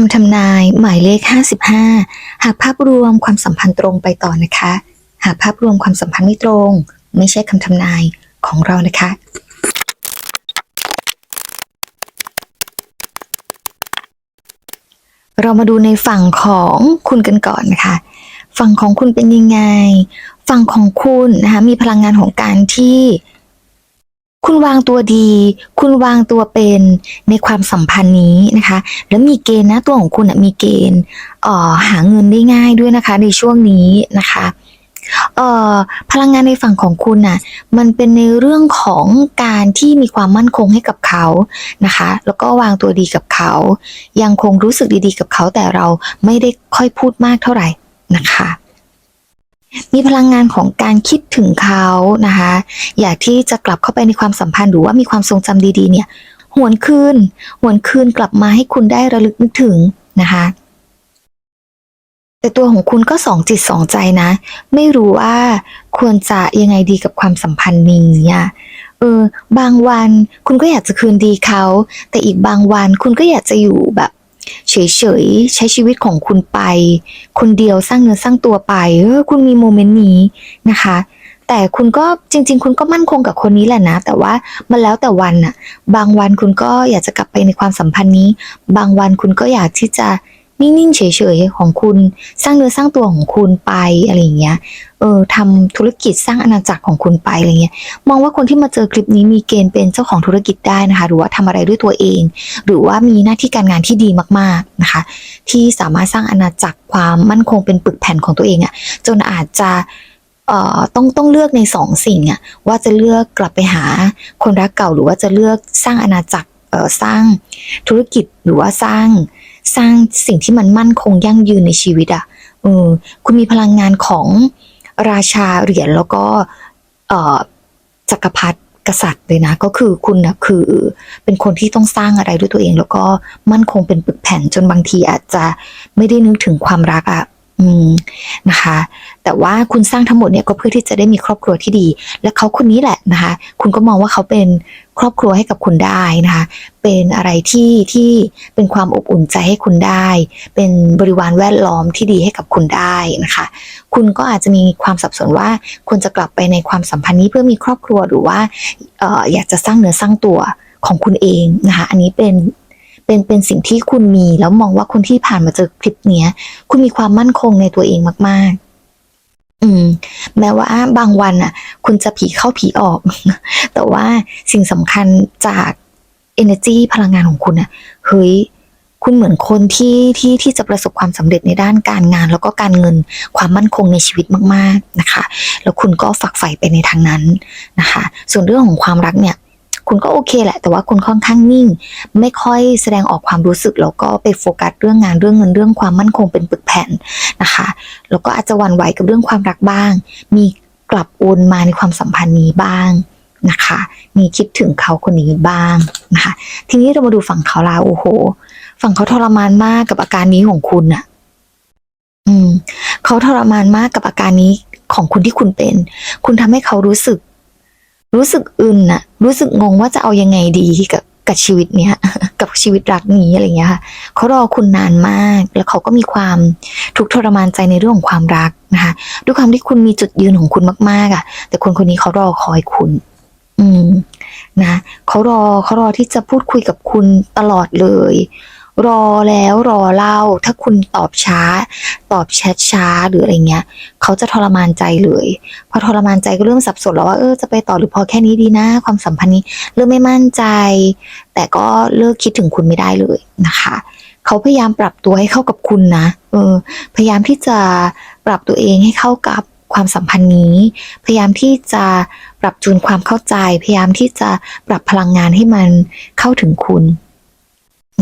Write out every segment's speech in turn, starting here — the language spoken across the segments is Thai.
คำทำนายหมายเลข 55 หากภาพรวมความสัมพันธ์ตรงไปต่อนะคะ หากภาพรวมความสัมพันธ์ไม่ตรง ไม่ใช่คำทำนายของเรานะคะ เรามาดูในฝั่งของคุณกันก่อนนะคะ ฝั่งของคุณเป็นยังไง ฝั่งของคุณนะคะมีพลังงานของการที่ คุณวางตัวดี คุณวางตัวเป็นในความสัมพันธ์นี้นะคะ แล้วมีเกณฑ์นะตัวของคุณมีเกณฑ์หาเงินได้ง่ายด้วยนะคะ ในช่วงนี้นะคะเอ่อพลังงานในฝั่งของคุณน่ะมันเป็นในเรื่องของการที่มีความมั่นคงให้กับเขานะคะ แล้วก็วางตัวดีกับเขา ยังคงรู้สึกดีๆกับเขาแต่เราไม่ได้ค่อยพูดมากเท่าไหร่นะคะ มีพลังงานของการคิดถึงเขานะคะ อยากที่จะกลับเข้าไปในความสัมพันธ์หรือว่ามีความทรงจำดีๆ เนี่ย หวนคืน หวนคืนกลับมาให้คุณได้ระลึกนึกถึงนะคะแต่ตัวของคุณก็สองจิตสองใจนะ ไม่รู้ว่าควรจะยังไงดีกับความสัมพันธ์นี้อะเออบางวันคุณก็อยากจะคืนดีเขา แต่อีกบางวันคุณก็อยากจะอยู่แบบ เฉยๆ ใช้ชีวิตของคุณไป คนเดียวสร้างเนื้อสร้างตัวไปเออคุณมีโมเมนต์นี้นะคะ แต่คุณก็จริง ๆ คุณก็มั่นคงกับคนนี้แหละนะ แต่ว่ามันแล้วแต่วันน่ะบางวันคุณก็อยากจะกลับไปในความสัมพันธ์นี้ บางวันคุณก็อยากที่จะ นิ่งๆเฉยๆของคุณ สร้างเนื้อสร้างตัวของคุณไปอะไรอย่างเงี้ยเออทำธุรกิจสร้างอาณาจักรของคุณไปอะไรเงี้ยมองว่าคนที่มาเจอคลิปนี้มีเกณฑ์เป็นเจ้าของธุรกิจได้นะคะ หรือว่าทำอะไรด้วยตัวเอง หรือว่ามีหน้าที่การงานที่ดีมากๆนะคะ ที่สามารถสร้างอาณาจักรความมั่นคงเป็นปึกแผ่นของตัวเองอะ่ะจนอาจจะเอ่อต้องต้องเลือกในสองสิ่งอะ่ะว่าจะเลือกกลับไปหาคนรักเก่าหรือว่าจะเลือกสร้างอาณาจักรเอ่อสร้างธุรกิจหรือว่าสร้าง สร้างสิ่งที่มันมั่นคงยั่งยืนในชีวิตอะ่ะเออคุณมีพลังงานของราชาเหรียญแล้วก็จักรพรรดิกษัตริย์เลยนะ ก็คือคุณนะคือเป็นคนที่ต้องสร้างอะไรด้วยตัวเอง แล้วก็มั่นคงเป็นปึกแผ่นจนบางทีอาจจะไม่ได้นึกถึงความรักอะ่ะ อืมนะคะ แต่ว่าคุณสร้างทั้งหมดเนี่ยก็เพื่อที่จะได้มีครอบครัวที่ดี และเขาคนนี้แหละนะคะ คุณก็มองว่าเขาเป็นครอบครัวให้กับคุณได้นะคะ เป็นอะไรที่ที่เป็นความอบอุ่นใจให้คุณได้ เป็นบริวารแวดล้อมที่ดีให้กับคุณได้นะคะ คุณก็อาจจะมีความสับสนว่าควรจะกลับไปในความสัมพันธ์นี้เพื่อมีครอบครัวหรือว่าอออยากจะสร้างเนื้อสร้างตัวของคุณเองนะคะ อันนี้เป็น เป็นเป็นสิ่งที่คุณมี แล้วมองว่าคนที่ผ่านมาเจอคลิปเนี้ย คุณมีความมั่นคงในตัวเองมาก ๆอืมแม้ว่าบางวันอะ คุณจะผีเข้าผีออก แต่ว่าสิ่งสำคัญจาก energy พลังงานของคุณอะเฮ้ยคุณเหมือนคนที่ที่ที่จะประสบความสำเร็จในด้านการงาน แล้วก็การเงินความมั่นคงในชีวิตมาก ๆนะคะ แล้วคุณก็ฝักใฝ่ไปในทางนั้นนะคะ ส่วนเรื่องของความรักเนี่ย คุณก็โอเคแหละ แต่ว่าคุณค่อนข้างนิ่ง ไม่ค่อยแสดงออกความรู้สึกแล้วก็ไปโฟกัสเรื่องงานเรื่องเงินเรื่องความมั่นคงเป็นปึกแผ่นนะคะแล้วก็อาจจะวันไหวกับเรื่องความรักบ้าง มีกลับโอนมาในความสัมพันธ์นี้บ้างนะคะมีคิดถึงเขาคนนี้บ้างนะคะ ทีนี้เรามาดูฝั่งเขาลาโอ้โห ฝั่งเขาทรมานมากกับอาการนี้ของคุณน่ะอืมเขาทรมานมากกับอาการนี้ของคุณที่คุณเป็น คุณทำให้เขารู้สึก รู้สึกอึนน่ะรู้สึกงงว่าจะเอายังไงดีกับกับชีวิตเนี้ยกับชีวิตรักนี้อะไรเงี้ยค่ะเขารอคุณนานมาก แล้วเขาก็มีความทุกข์ทรมานใจในเรื่องของความรักนะคะด้วยความที่คุณมีจุดยืนของคุณมากๆอะ แต่คนคนนี้เขารอคอยคุณ อืมนะเขารอเขารอที่จะพูดคุยกับคุณตลอดเลย รอแล้วรอเล่า ถ้าคุณตอบช้า ตอบแชทช้าหรืออะไรเงี้ย เขาจะทรมานใจเลยพอทรมานใจก็เริ่มสับสนแล้วว่าเออจะไปต่อหรือพอแค่นี้ดีนะ ความสัมพันธ์นี้เริ่มไม่มั่นใจ แต่ก็เลิกคิดถึงคุณไม่ได้เลยนะคะ เขาพยายามปรับตัวให้เข้ากับคุณนะเออพยายามที่จะปรับตัวเองให้เข้ากับความสัมพันธ์นี้ พยายามที่จะปรับจูนความเข้าใจ พยายามที่จะปรับพลังงานให้มันเข้าถึงคุณ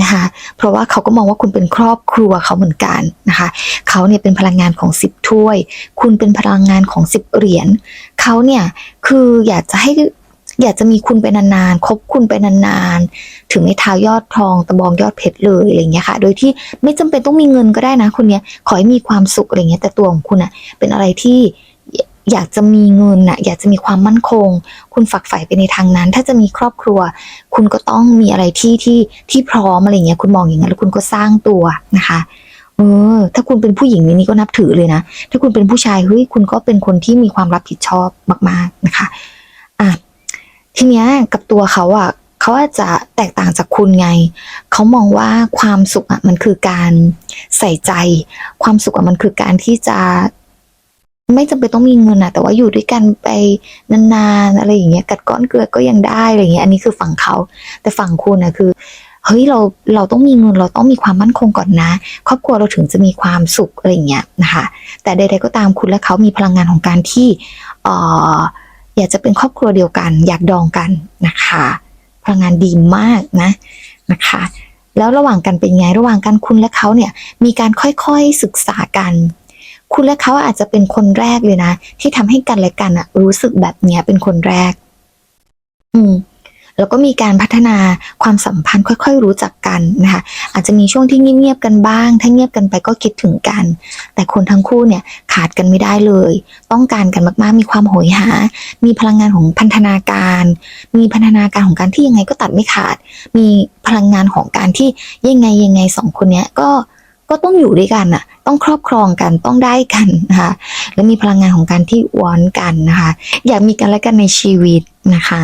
นะคะเพราะว่าเขาก็มองว่าคุณเป็นครอบครัวเขาเหมือนกันนะคะเขาเนี่ยเป็นพลังงานของสิบถ้วย คุณเป็นพลังงานของสิบเหรียญเขาเนี่ยคืออยากจะให้อยากจะมีคุณไปนานๆ คบคุณไปนานๆ ถึงไม่เท้ายอดทองตะบองยอดเพชรเลยอะไรเงี้ยค่ะ โดยที่ไม่จำเป็นต้องมีเงินก็ได้นะคุณเนี้ยขอให้มีความสุขอะไรเงี้ยแต่ตัวของคุณอะเป็นอะไรที่ อยากจะมีเงินน่ะอยากจะมีความมั่นคง คุณฝักใฝ่ไปในทางนั้น ถ้าจะมีครอบครัว คุณก็ต้องมีอะไรที่ที่ที่พร้อมอะไรเงี้ยคุณมองอย่างนั้นแล้วคุณก็สร้างตัวนะคะเออถ้าคุณเป็นผู้หญิงนี่นี่ก็นับถือเลยนะ ถ้าคุณเป็นผู้ชายเฮ้ยคุณก็เป็นคนที่มีความรับผิดชอบมาก ๆนะคะอะทีเนี้ยกับตัวเขาอะเขาอาจจะแตกต่างจากคุณไง เขามองว่าความสุขอะมันคือการใส่ใจ ความสุขอะมันคือการที่จะ ไม่จำเป็นต้องมีเงินอะแต่ว่าอยู่ด้วยกันไปนานๆอะไรอย่างเงี้ยกัดก้อนเกลือก็ยังได้อะไรอย่างเงี้ยอันนี้คือฝั่งเขา แต่ฝั่งคุณอะคือเฮ้ยเราเราต้องมีเงินเราต้องมีความมั่นคงก่อนนะ ครอบครัวเราถึงจะมีความสุขอะไรอย่างเงี้ยนะคะแต่ใดๆก็ตามคุณและเขามีพลังงานของการที่เอ่ออยากจะเป็นครอบครัวเดียวกัน อยากดองกันนะคะ พลังงานดีมากนะนะคะ แล้วระหว่างกันเป็นไงระหว่างกันคุณและเขาเนี่ยมีการค่อยๆศึกษากัน คุณและเขาอาจจะเป็นคนแรกเลยนะ ที่ทำให้กันและกันอะรู้สึกแบบเนี้ยเป็นคนแรก อืมแล้วก็มีการพัฒนาความสัมพันธ์ค่อย ๆ รู้จักกันนะคะ อาจจะมีช่วงที่เงียบๆกันบ้าง ถ้าเงียบกันไปก็คิดถึงกัน แต่คนทั้งคู่เนี่ยขาดกันไม่ได้เลย ต้องการกันมากๆ มีความโหยหา มีพลังงานของพันธนาการ มีพันธนาการของการที่ยังไงก็ตัดไม่ขาด มีพลังงานของการที่ยังไงยังไงสองคนเนี้ยก็ ก็ต้องอยู่ด้วยกันน่ะต้องครอบครองกันต้องได้กันนะคะและมีพลังงานของการที่วอนกันนะคะ อยากมีกันและกันในชีวิตนะคะ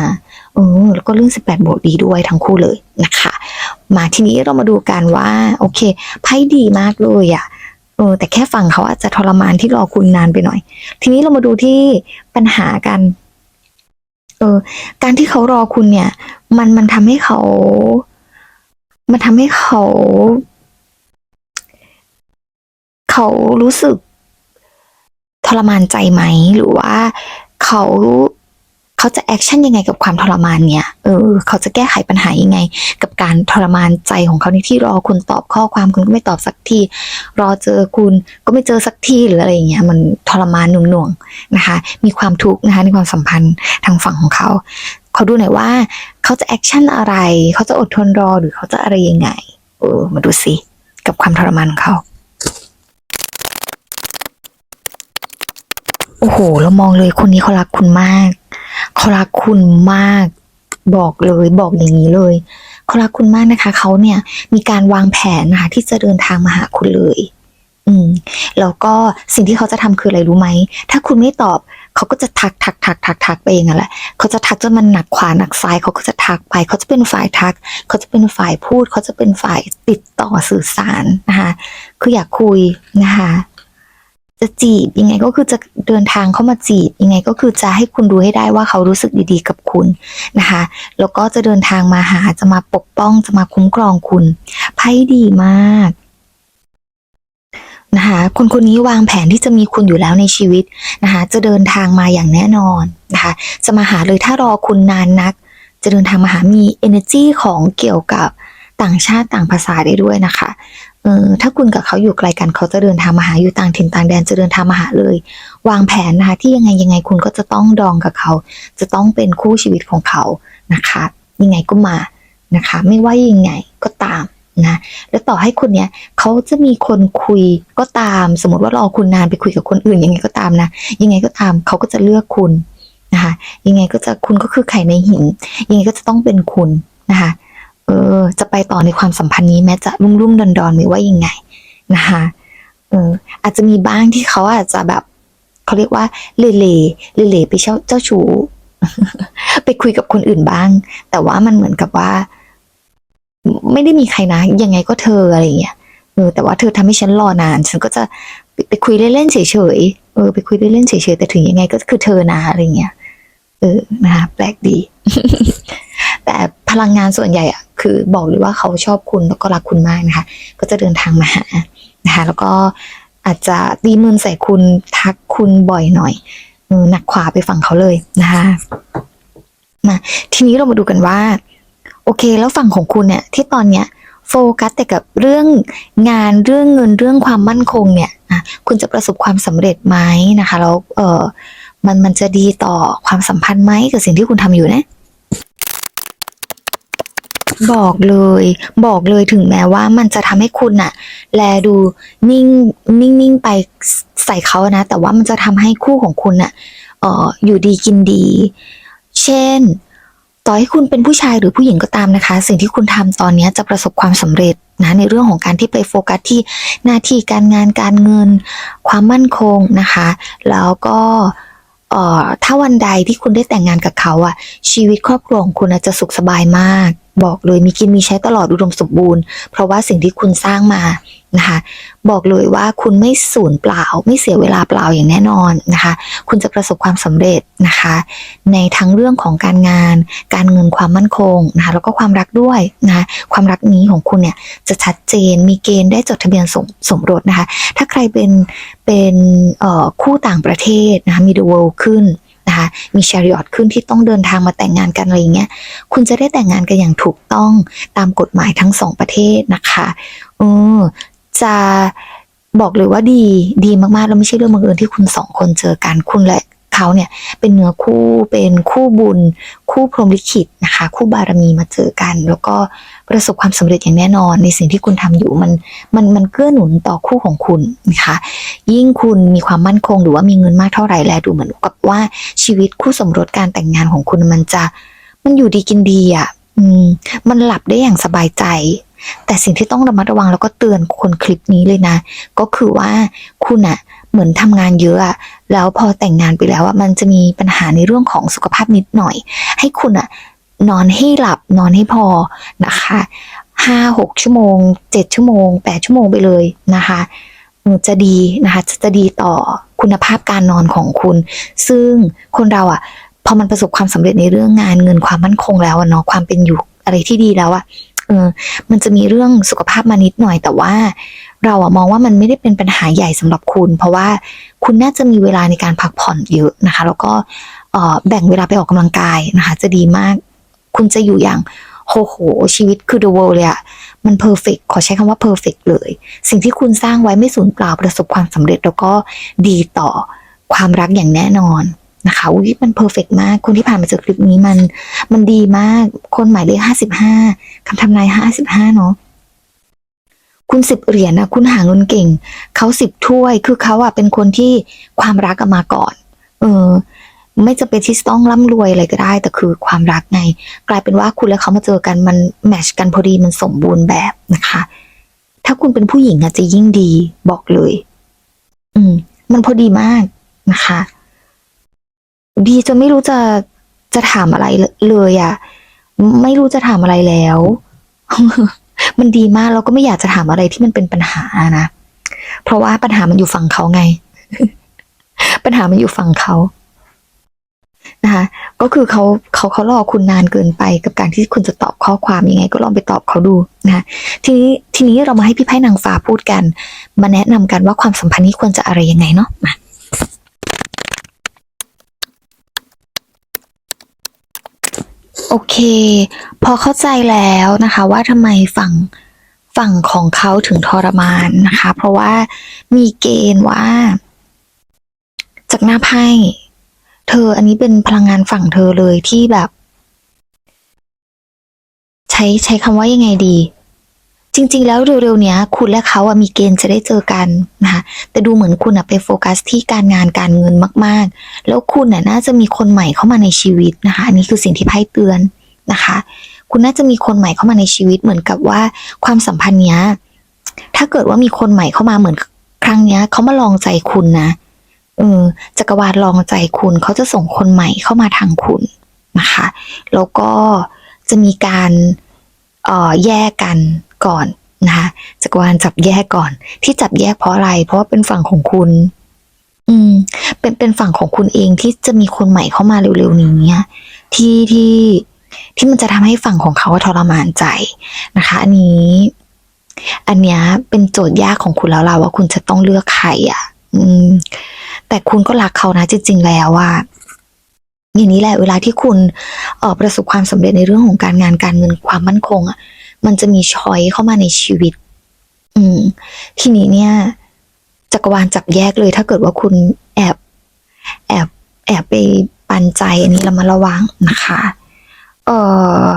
เออแล้วก็เรื่อง 18บวกดีด้วยทั้งคู่เลยนะคะ มาทีนี้เรามาดูกันว่า โอเคไพ่ดีมากเลยอะ่ะเออแต่แค่ฟังเขาอาจจะทรมานที่รอคุณนานไปหน่อย ทีนี้เรามาดูที่ปัญหากันเออการที่เขารอคุณเนี่ย มันมันทำให้เขา มันทำให้เขา เขารู้สึก ทรมานใจไหม หรือว่าเขาเขาจะแอคชั่นยังไงกับความทรมานเนี่ย เออ เขาจะแก้ไขปัญหายังไง กับการทรมานใจของเขาในที่รอคุณตอบข้อความคุณก็ไม่ตอบสักที รอเจอคุณก็ไม่เจอสักทีหรืออะไรอย่างเงี้ย มันทรมานหน่วงๆนะคะ มีความทุกข์นะคะในความสัมพันธ์ทางฝั่งของเขาเขาดูหน่อยว่าเขาจะแอคชั่นอะไร เขาจะอดทนรอหรือเขาจะอะไรยังไง เออ มาดูสิ กับความทรมานของเขา โอ้โห เรามองเลยคนนี้เขารักคุณมาก เขารักคุณมาก บอกเลยบอกอย่างนี้เลย เขารักคุณมากนะคะ เขาเนี่ยมีการวางแผนนะคะที่จะเดินทางมาหาคุณเลย อืม แล้วก็สิ่งที่เขาจะทำคืออะไรรู้ไหม ถ้าคุณไม่ตอบ เขาก็จะทักทักทักทักทักไปเองแหละ เขาจะทักจนมันหนักขวาหนักซ้าย เขาก็จะทักไป เขาจะเป็นฝ่ายทัก เขาจะเป็นฝ่ายพูด เขาจะเป็นฝ่ายติดต่อสื่อสารนะคะ คืออยากคุยนะคะ จะจีบยังไงก็คือจะเดินทางเข้ามาจีบยังไงก็คือจะให้คุณดูให้ได้ว่าเขารู้สึกดีๆกับคุณนะคะแล้วก็จะเดินทางมาหาจะมาปกป้องจะมาคุ้มครองคุณไพ่ดีมากนะคะคนคนนี้วางแผนที่จะมีคุณอยู่แล้วในชีวิตนะคะจะเดินทางมาอย่างแน่นอนนะคะจะมาหาเลยถ้ารอคุณนานนัก จะเดินทางมาหามี energy ของเกี่ยวกับต่างชาติต่างภาษาได้ด้วยนะคะ เออถ้าคุณกับเขาอยู่ไกลกันเขาจะเดินทางมาหาอยู่ต่างถิ่นต่างแดนจะเดินทางมาหาเลย วางแผนนะคะที่ยังไงยังไงคุณก็จะต้องดองกับเขา จะต้องเป็นคู่ชีวิตของเขานะคะ ยังไงก็มานะคะ ไม่ว่ายังไงก็ตามนะแล้วต่อให้คุณเนี้ยเขาจะมีคนคุยก็ตาม สมมติว่ารอคุณนานไปคุยกับคนอื่นยังไงก็ตามนะ ยังไงก็ตามเขาก็จะเลือกคุณนะคะยังไงก็จะคุณก็คือไข่ในหินยังไงก็จะต้องเป็นคุณนะคะ ออจะไปต่อในความสัมพันธ์นี้แม้จะรุ่มรุ่มดอนดอนๆไม่ว่ายังไงนะคะเอออาจจะมีบ้างที่เขาอาจจะแบบเขาเรียกว่าเล่เล่เล่เล่ไปเจ้าเจ้าชู้ไปคุยกับคนอื่นบ้าง แต่ว่ามันเหมือนกับว่า ไม่ได้มีใครนะ ยังไงก็เธออะไรอย่างเงี้ยเออแต่ว่าเธอทำให้ฉันรอนาน ฉันก็จะไปไปคุยเล่นๆเฉยๆเออไปคุยเล่นๆเฉยๆแต่ถึงยังไงก็คือเธอนะอะไรอย่างเงี้ยเออนะคะแปลกดี แต่พลังงานส่วนใหญ่อะ คือบอกเลยว่าเขาชอบคุณแล้วก็รักคุณมากนะคะ ก็จะเดินทางมาหานะคะ แล้วก็อาจจะตีมือใส่คุณทักคุณบ่อยหน่อยอหนักขวาไปฝั่งเขาเลยนะคะมาทีนี้เรามาดูกันว่า โอเค แล้วฝั่งของคุณเนี่ย ที่ตอนเนี้ยโฟกัสแต่กับเรื่องงานเรื่องเงินเรื่องความมั่นคงเนี่ยคุณจะประสบความสำเร็จไหมนะคะแล้วเออมันมันจะดีต่อความสัมพันธ์ไหมกับสิ่งที่คุณทำอยู่นะ บอกเลย บอกเลยถึงแม้ว่ามันจะทำให้คุณน่ะแลดูนิ่งนิ่งนิ่งไปใส่เขานะ แต่ว่ามันจะทำให้คู่ของคุณน่ะเอออยู่ดีกินดี เช่น ต่อให้คุณเป็นผู้ชายหรือผู้หญิงก็ตามนะคะ สิ่งที่คุณทำตอนนี้จะประสบความสำเร็จนะในเรื่องของการที่ไปโฟกัสที่หน้าที่การงานการเงิน ความมั่นคงนะคะ แล้วก็ถ้าวันใดที่คุณได้แต่งงานกับเขาอะชีวิตครอบครัวของคุณจะสุขสบายมาก บอกเลยมีกินมีใช้ตลอดอุดมสมบูรณ์ เพราะว่าสิ่งที่คุณสร้างมานะคะบอกเลยว่าคุณไม่สูญเปล่า ไม่เสียเวลาเปล่าอย่างแน่นอนนะคะคุณจะประสบความสำเร็จนะคะ ในทั้งเรื่องของการงาน การเงินความมั่นคงนะคะแล้วก็ความรักด้วยนะคะความรักนี้ของคุณเนี่ยจะชัดเจนมีเกณฑ์ได้จดทะเบียนสมสมรสนะคะถ้าใครเป็นเป็นคู่ต่างประเทศนะคะมีดูเวลขึ้น นะคะมีชาริอตขึ้นที่ต้องเดินทางมาแต่งงานกันอะไรเงี้ยคุณจะได้แต่งงานกันอย่างถูกต้องตามกฎหมายทั้งสองประเทศนะคะอือจะบอกเลยว่าดีดีมากๆ แล้วไม่ใช่เรื่องบังเอิญที่คุณสองคนเจอกันคุณและ เขาเนี่ยเป็นเนื้อคู่เป็นคู่บุญ คู่พรหมลิขิตนะคะ คู่บารมีมาเจอกัน แล้วก็ประสบความสำเร็จอย่างแน่นอน ในสิ่งที่คุณทำอยู่มันมันมันเกื้อหนุนต่อคู่ของคุณนะคะ ยิ่งคุณมีความมั่นคงหรือว่ามีเงินมากเท่าไหร่แลดูเหมือนกับว่าชีวิตคู่สมรสการแต่งงานของคุณมันจะมันอยู่ดีกินดีอะมมันหลับได้อย่างสบายใจ แต่สิ่งที่ต้องระมัดระวังแล้วก็เตือนคนคลิปนี้เลยนะ ก็คือว่าคุณอะ เหมือนทำงานเยอะอะแล้วพอแต่งงานไปแล้วอะมันจะมีปัญหาในเรื่องของสุขภาพนิดหน่อย ให้คุณอะนอนให้หลับนอนให้พอนะคะห้าหกชั่วโมงเจ็ดชั่วโมงแปดชั่วโมงไปเลยนะคะจะดีนะคะจะจะดีต่อคุณภาพการนอนของคุณ ซึ่งคนเราอะพอมันประสบความสำเร็จในเรื่องงานเงินความมั่นคงแล้วอะเนาะความเป็นอยู่อะไรที่ดีแล้วอะ เออมันจะมีเรื่องสุขภาพมานิดหน่อย แต่ว่า เราอะมองว่ามันไม่ได้เป็นปัญหาใหญ่สำหรับคุณ เพราะว่าคุณน่าจะมีเวลาในการพักผ่อนเยอะนะคะ แล้วก็เออแบ่งเวลาไปออกกำลังกายนะคะ จะดีมาก คุณจะอยู่อย่างโหโหชีวิตคือ the world เลยอะมันเพอร์เฟกขอใช้คำว่าเพอร์เฟกเลย สิ่งที่คุณสร้างไว้ไม่สูญเปล่าประสบความสำเร็จแล้วก็ดีต่อความรักอย่างแน่นอน นะคะอุ้ยมันเพอร์เฟกมาก คนที่ผ่านมาเจอคลิปนี้มัน มันดีมาก คนหมายเลขห้าสิบห้าคำทำนายห้าสิบห้าเนาะคุณสิบเหรียญนะคุณหาเงินเก่ง เขาสิบถ้วย คือเขาอะเป็นคนที่ความรักมาก่อน เออ ไม่จะเป็นที่ต้องร่ำรวยอะไรก็ได้ แต่คือความรักไง กลายเป็นว่าคุณและเขามาเจอกันมันแมชกันพอดีมันสมบูรณ์แบบนะคะ ถ้าคุณเป็นผู้หญิงอะจะยิ่งดีบอกเลย อืม มันพอดีมากนะคะ ดีจนไม่รู้จะจะถามอะไรเลยอะไม่รู้จะถามอะไรแล้ว มันดีมากเราก็ไม่อยากจะถามอะไรที่มันเป็นปัญหานะเพราะว่าปัญหามันอยู่ฝั่งเขาไง ปัญหามันอยู่ฝั่งเขานะคะก็คือเขาเขาเขารอคุณนานเกินไปกับการที่คุณจะตอบข้อความยังไง ก็ลองไปตอบเขาดูนะะทีนี้ทีนี้เรามาให้พี่ไพ่นางฟ้าพูดกัน มาแนะนำกันว่าความสัมพันธ์นี้ควรจะอะไรยังไงเนาะมา โอเค พอเข้าใจแล้วนะคะว่าทำไมฝั่งฝั่งของเขาถึงทรมานนะคะ เพราะว่ามีเกณฑ์ว่า จากหน้าไพ่เธออันนี้เป็นพลังงานฝั่งเธอเลยที่แบบ ใช้ใช้คำว่ายังไงดี จริง ๆ แล้วเร็วๆเนี้ย คุณและเขาอะมีเกณฑ์จะได้เจอกันนะคะแต่ดูเหมือนคุณอะไปโฟกัสที่การงานการเงินมากๆ แล้วคุณน่ะน่าจะมีคนใหม่เข้ามาในชีวิตนะคะอันนี้คือสิ่งที่ไพ่เตือนนะคะ คุณน่าจะมีคนใหม่เข้ามาในชีวิตเหมือนกับว่าความสัมพันธ์เนี้ยถ้าเกิดว่ามีคนใหม่เข้ามาเหมือนครั้งเนี้ยเขามาลองใจคุณนะเออจักรวาลลองใจคุณเขาจะส่งคนใหม่เข้ามาทางคุณนะคะ แล้วก็จะมีการเอ่อแยกกัน ก่อนนะคะจักรวาลจับแยกก่อน ที่จับแยกเพราะอะไร เพราะว่าเป็นฝั่งของคุณ อืม เป็นเป็นฝั่งของคุณเองที่จะมีคนใหม่เข้ามาเร็วๆนี้ที่ที่ที่มันจะทำให้ฝั่งของเขาทรมานใจนะคะ อันนี้ อันเนี้ยเป็นโจทย์ยากของคุณแล้วล่ะว่าคุณจะต้องเลือกใครอะ อืม แต่คุณก็รักเขานะจริง ๆ แล้วว่าอย่างนี้แหละเวลาที่คุณออประสบความสำเร็จในเรื่องของการงานการเงินความมั่นคงอะ มันจะมีช้อยเข้ามาในชีวิต อืม ทีนี้เนี่ย จักรวาลจับแยกเลย ถ้าเกิดว่าคุณแอบ แอบ แอบไปปันใจอันนี้เรามาระวังนะคะ เออ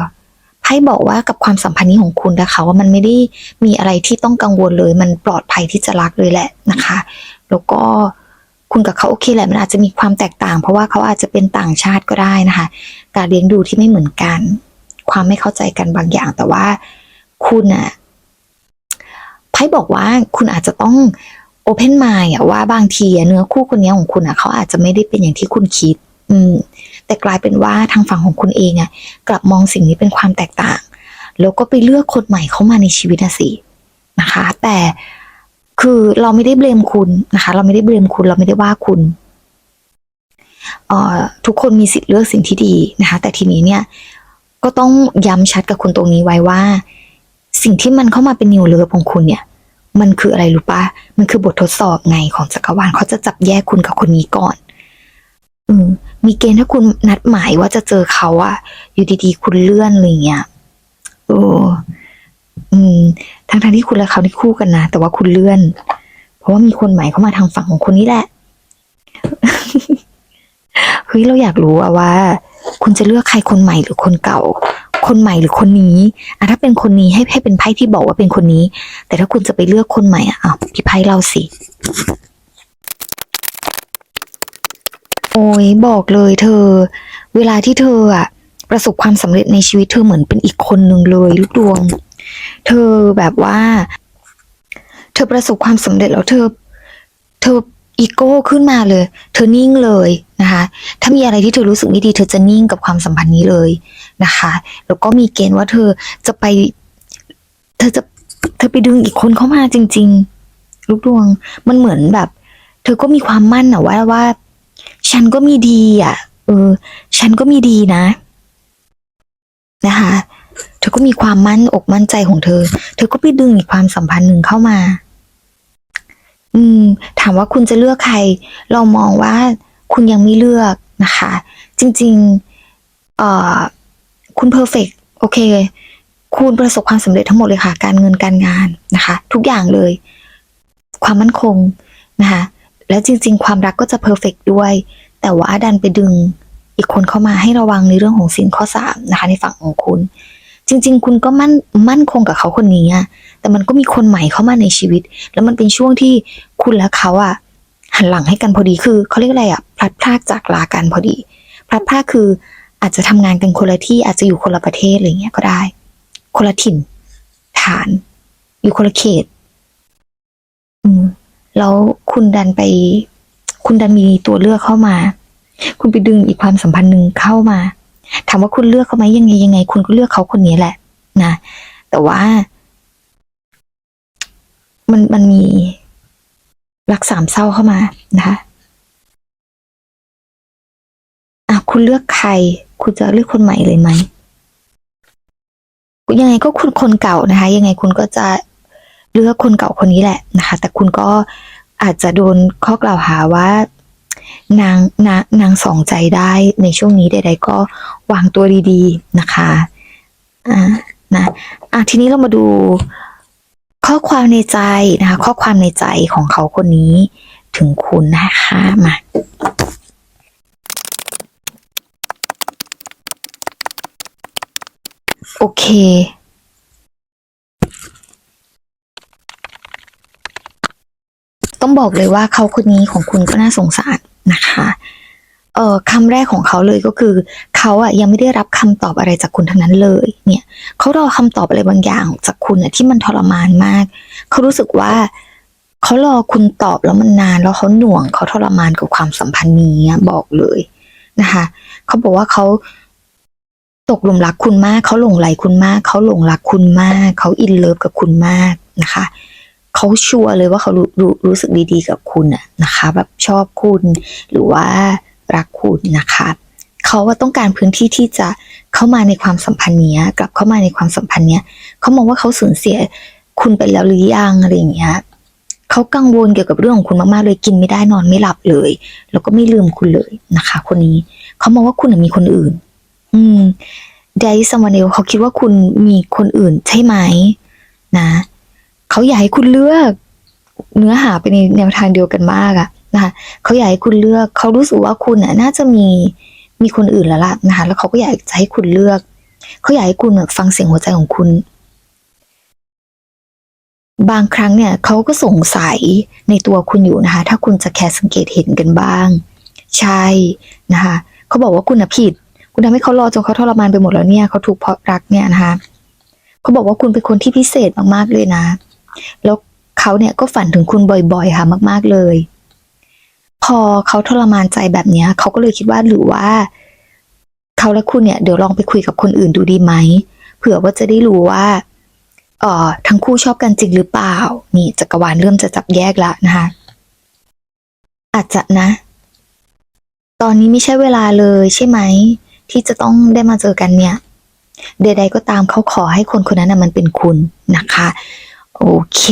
ไพ่บอกว่ากับความสัมพันธ์นี้ของคุณนะคะ ว่ามันไม่ได้มีอะไรที่ต้องกังวลเลย มันปลอดภัยที่จะรักเลยแหละนะคะ แล้วก็คุณกับเขาโอเคแหละมันอาจจะมีความแตกต่าง เพราะว่าเขาอาจจะเป็นต่างชาติก็ได้นะคะ การเลี้ยงดูที่ไม่เหมือนกัน ความไม่เข้าใจกันบางอย่าง แต่ว่าคุณอะไพ่บอกว่าคุณอาจจะต้องโอเพนไมล์อะว่าบางทีเนื้อคู่คนนี้ของคุณอะเขาอาจจะไม่ได้เป็นอย่างที่คุณคิด อืม แต่กลายเป็นว่าทางฝั่งของคุณเองอะกลับมองสิ่งนี้เป็นความแตกต่าง แล้วก็ไปเลือกคนใหม่เข้ามาในชีวิตนะสินะคะ แต่คือเราไม่ได้เบลมคุณนะคะ เราไม่ได้เบลมคุณเราไม่ได้ว่าคุณเอ่อทุกคนมีสิทธิ์เลือกสิ่งที่ดีนะคะ แต่ทีนี้เนี่ย ก็ต้องย้ำชัดกับคุณตรงนี้ไว้ว่า สิ่งที่มันเข้ามาเป็นนิวเลิฟของคุณเนี่ย มันคืออะไรรู้ปะมันคือบททดสอบไงของจักรวาลเขาจะจับแยกคุณกับคนนี้ก่อน อืมมีเกณฑ์ถ้าคุณนัดหมายว่าจะเจอเขาอะอยู่ดีๆ คุณเลื่อนอะไรเงี้ยโอ้อืมทั้งทที่คุณและเขาที่คู่กันนะแต่ว่าคุณเลื่อน เพราะว่ามีคนใหม่เข้ามาทางฝั่งของคุณนี่แหละเฮ้ยเราอยากรู้อะว่า คุณจะเลือกใครคนใหม่หรือคนเก่า คนใหม่หรือคนนี้อะถ้าเป็นคนนี้ให้ให้เป็นไพ่ที่บอกว่าเป็นคนนี้ แต่ถ้าคุณจะไปเลือกคนใหม่อะอ้าวพี่ไพ่เล่าสิโอ้ยบอกเลยเธอ เวลาที่เธออะประสบความสำเร็จในชีวิตเธอเหมือนเป็นอีกคนหนึ่งเลยลูกดวง เธอแบบว่า เธอประสบความสำเร็จแล้วเธอ เธอ อีโก้ขึ้นมาเลย เธอนิ่งเลยนะคะ ถ้ามีอะไรที่เธอรู้สึกไม่ดี เธอจะนิ่งกับความสัมพันธ์นี้เลยนะคะ แล้วก็มีเกณฑ์ว่าเธอจะไป เธอจะเธอไปดึงอีกคนเข้ามาจริง ๆ ลูกดวง มันเหมือนแบบ เธอก็มีความมั่นอะว่าว่า ฉันก็มีดีอะเออ ฉันก็มีดีนะ นะคะ เธอก็มีความมั่นอกมั่นใจของเธอ เธอก็ไปดึงอีกความสัมพันธ์หนึ่งเข้ามา อืม ถามว่าคุณจะเลือกใคร เรามองว่าคุณยังไม่เลือกนะคะ จริงๆเอ่อคุณเพอร์เฟกโอเค คุณประสบความสำเร็จทั้งหมดเลยค่ะ การเงินการงานนะคะ ทุกอย่างเลย ความมั่นคงนะคะและจริง ๆ ความรักก็จะเพอร์เฟกด้วย แต่ว่าดันไปดึงอีกคนเข้ามาให้ระวังในเรื่องของสินข้อสามนะคะ ในฝั่งของคุณ จริง ๆ คุณก็มั่นมั่นคงกับเขาคนนี้อะแต่มันก็มีคนใหม่เข้ามาในชีวิต แล้วมันเป็นช่วงที่คุณและเขาอะหันหลังให้กันพอดีคือเขาเรียกอะไรอะพลัดพรากจากลากันพอดีพลัดพรากคืออาจจะทำงานกันคนละที่อาจจะอยู่คนละประเทศอะไรเงี้ยก็ได้ คนละถิ่น ฐาน อยู่คนละเขต อืมแล้วคุณดันไป คุณดันมีตัวเลือกเข้ามา คุณไปดึงอีกความสัมพันธ์หนึ่งเข้ามา ถามว่าคุณเลือกเขาไหมยังไงยังไง คุณก็เลือกเขาคนนี้แหละนะแต่ว่า มันมันมีรักสามเศร้าเข้ามานะคะอะคุณเลือกใคร คุณจะเลือกคนใหม่เลยไหมยังไงก็คุณคนเก่านะคะ ยังไงคุณก็จะเลือกคนเก่าคนนี้แหละนะคะ แต่คุณก็อาจจะโดนข้อกล่าวหาว่า นางนางนางสองใจได้ในช่วงนี้ใดๆก็วางตัวดีๆนะคะอ่านะอะทีนี้เรามาดูข้อความในใจนะคะ ข้อความในใจของเขาคนนี้ถึงคุณนะคะมาโอเคต้องบอกเลยว่าเขาคนนี้ของคุณก็น่าสงสาร นะคะเอ่อคำแรกของเขาเลยก็คือ เขาอะยังไม่ได้รับคำตอบอะไรจากคุณทั้งนั้นเลย เนี่ยเขารอคำตอบอะไรบางอย่างจากคุณอะที่มันทรมานมาก เขารู้สึกว่าเขารอคุณตอบแล้วมันนานแล้วเขาหน่วงเขาทรมานกับความสัมพันธ์นี้บอกเลยนะคะเขาบอกว่าเขาตกหลุมรักคุณมาก เขาหลงไหลคุณมาก เขาหลงรักคุณมาก เขาอินเลิฟกับคุณมากนะคะ เขาชัวร์เลยว่าเขารู้รู้รู้สึกดีๆกับคุณอะนะคะ แบบชอบคุณ หรือว่ารักคุณนะคะเขาว่าต้องการพื้นที่ที่จะเข้ามาในความสัมพันธ์เนี้ยกลับเข้ามาในความสัมพันธ์เนี้ยเขามองว่าเขาสูญเสียคุณไปแล้วหรือยังอะไรอย่างเงี้ยเขากังวลเกี่ยวกับเรื่องของคุณมากๆเลยกินไม่ได้นอนไม่หลับเลย แล้วก็ไม่ลืมคุณเลยนะคะ คนนี้เขามองว่าคุณมีคนอื่น อืมไดซัมวันเอลเขาคิดว่าคุณมีคนอื่นใช่ไหมนะ เขาอยากให้คุณเลือกเนื้อหาไปในแนวทางเดียวกันมากอะนะคะเขาอยากให้คุณเลือกเขารู้สึกว่าคุณน่ะน่าจะมีมีคนอื่นแล้วล่ะนะคะแล้วเขาก็อยากจะให้คุณเลือก เขาอยากให้คุณฟังเสียงหัวใจของคุณ บางครั้งเนี่ยเขาก็สงสัยในตัวคุณอยู่นะคะ ถ้าคุณจะแค่สังเกตเห็นกันบ้าง ใช่นะคะเขาบอกว่าคุณน่ะผิด คุณทำให้เขารอจนเขาทรมานไปหมดแล้วเนี่ยเขาถูกเพราะรักเนี่ยนะคะเขาบอกว่าคุณเป็นคนที่พิเศษมากๆเลยนะ แล้วเขาเนี่ยก็ฝันถึงคุณบ่อยๆ ค่ะมาก ๆเลย พอเขาทรมานใจแบบนี้เขาก็เลยคิดว่าหรือว่า เขาและคุณเนี่ยเดี๋ยวลองไปคุยกับคนอื่นดูดีไหมเผื่อว่าจะได้รู้ว่าเอ่อทั้งคู่ชอบกันจริงหรือเปล่า นี่จักรวาลเริ่มจะจับแยกละนะคะอาจจะนะ ตอนนี้ไม่ใช่เวลาเลยใช่ไหม ที่จะต้องได้มาเจอกันเนี่ย ใดๆก็ตามเขาขอให้คนคนนั้นนะมันเป็นคุณนะคะ โอเค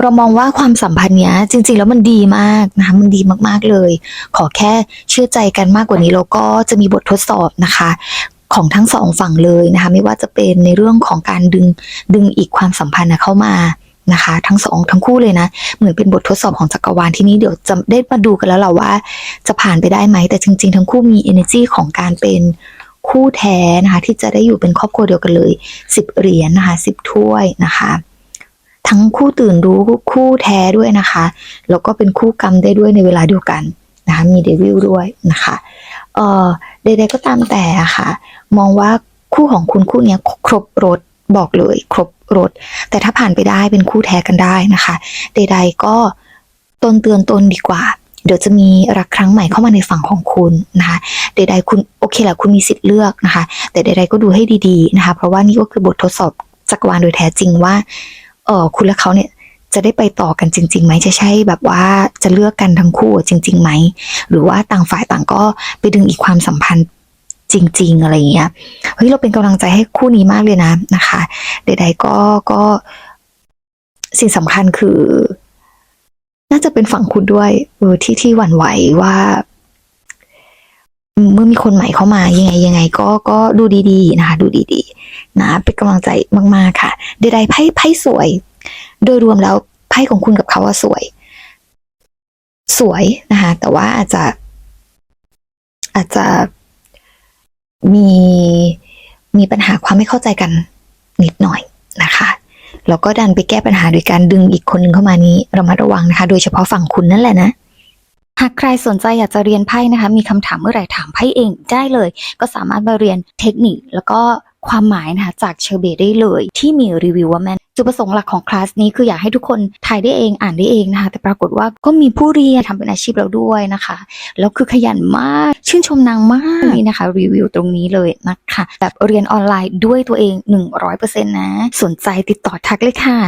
เรามองว่าความสัมพันธ์เนี้ย จริง ๆ แล้วมันดีมากนะคะมันดีมากๆเลย ขอแค่เชื่อใจกันมากกว่านี้แล้วก็จะมีบททดสอบนะคะของทั้งสองฝั่งเลยนะคะไม่ว่าจะเป็นในเรื่องของการดึงดึงอีกความสัมพันธ์เข้ามานะคะ ทั้งสองทั้งคู่เลยนะ เหมือนเป็นบททดสอบของจักรวาลที่นี้เดี๋ยวจะได้มาดูกันแล้วเราว่า จะผ่านไปได้ไหมแต่จริง ๆ ทั้งคู่มี energy ของการเป็นคู่แท้นะคะ ที่จะได้อยู่เป็นครอบครัวเดียวกันเลยสิบเหรียญนะคะสิบถ้วยนะคะ ทั้งคู่ตื่นรู้คู่แท้ด้วยนะคะ แล้วก็เป็นคู่กรรมได้ด้วยในเวลาเดียวกันนะคะมีเดวิลด้วยนะคะเอ่อใดๆก็ตามแต่อะค่ะ มองว่าคู่ของคุณคู่นี้ครบรถบอกเลย ครบรถ แต่ถ้าผ่านไปได้เป็นคู่แท้กันได้นะคะ ใด ๆ ก็ตนเตือนตนดีกว่า เดี๋ยวจะมีรักครั้งใหม่เข้ามาในฝั่งของคุณนะคะใดๆคุณโอเคแหละคุณมีสิทธิ์เลือกนะคะ แต่ใด ๆ ก็ดูให้ดีๆนะคะ เพราะว่านี่ก็คือบททดสอบจักรวาลโดยแท้จริงว่า เออคุณและเขาเนี่ยจะได้ไปต่อกันจริงๆไหมจะใช่แบบว่าจะเลือกกันทั้งคู่จริงๆไหม หรือว่าต่างฝ่ายต่างก็ไปดึงอีกความสัมพันธ์จริง ๆ อะไรอย่างเงี้ยเฮ้ยเราเป็นกำลังใจให้คู่นี้มากเลยนะนะคะ ใด ๆ ก็ก็สิ่งสำคัญคือ น่าจะเป็นฝั่งคุณด้วยเออที่ที่หวั่นไหวว่า เมื่อมีคนใหม่เข้ามายังไงยังไง ก็ก็ดูดีๆนะคะ ดูดีๆนะเป็นกำลังใจมากๆค่ะใดๆไพ่ไพ่สวย โดยรวมแล้วไพ่ของคุณกับเขาว่าสวย สวยนะคะแต่ว่าอาจจะ อาจจะมีมีปัญหาความไม่เข้าใจกันนิดหน่อยนะคะแล้วก็ดันไปแก้ปัญหาโดยการดึงอีกคนหนึ่งเข้ามานี้ระมัดระวังนะคะ โดยเฉพาะฝั่งคุณนั่นแหละนะ หากใครสนใจอยากจะเรียนไพ่นะคะ มีคำถามเมื่อไหร่ถามไพ่เองได้เลย ก็สามารถมาเรียนเทคนิคแล้วก็ความหมายนะคะจากเชอร์เบตได้เลย ที่มีรีวิวว่าแมนจุดประสงค์หลักของคลาสนี้คืออยากให้ทุกคนถ่ายได้เองอ่านได้เองนะคะ แต่ปรากฏว่าก็มีผู้เรียนทำเป็นอาชีพแล้วด้วยนะคะ แล้วคือขยันมาก ชื่นชมนางมากนี่นะคะ รีวิวตรงนี้เลยนะคะ แบบเรียนออนไลน์ด้วยตัวเอง 100%นะ สนใจติดต่อทักเลยค่ะ